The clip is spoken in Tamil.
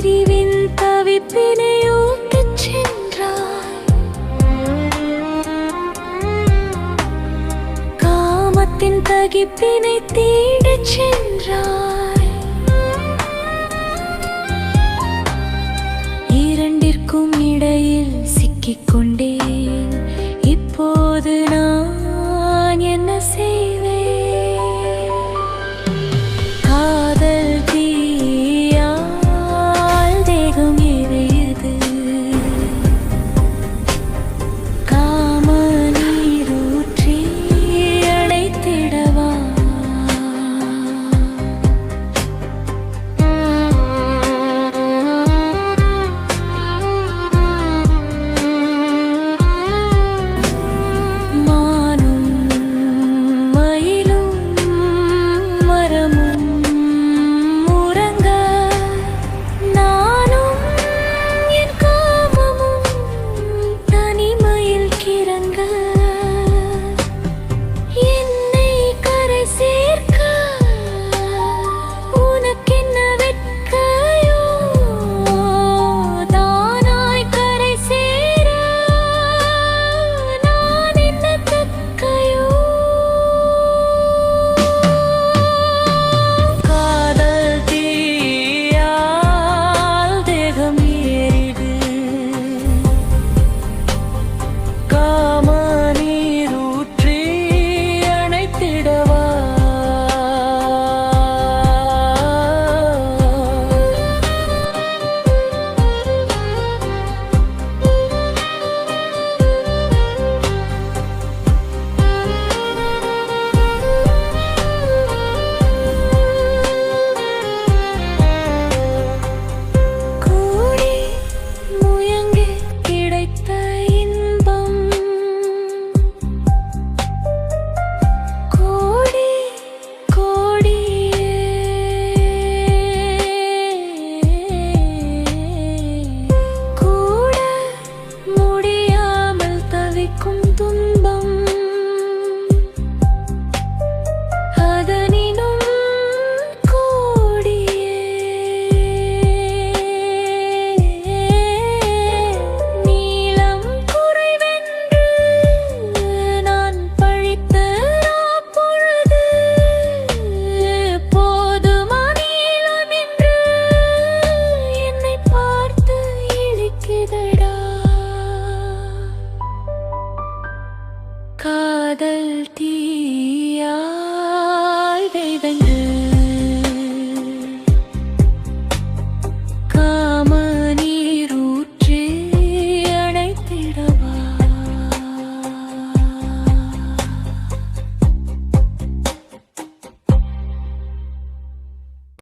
பிரிவின் தவிப்பினை ஊக்கிச் சென்றாய். காமத்தின் தகிப்பினை தீடச் சென்றாய். இரண்டிற்கும் இடையில் சிக்கிக்கொண்டே കാതൽ തീ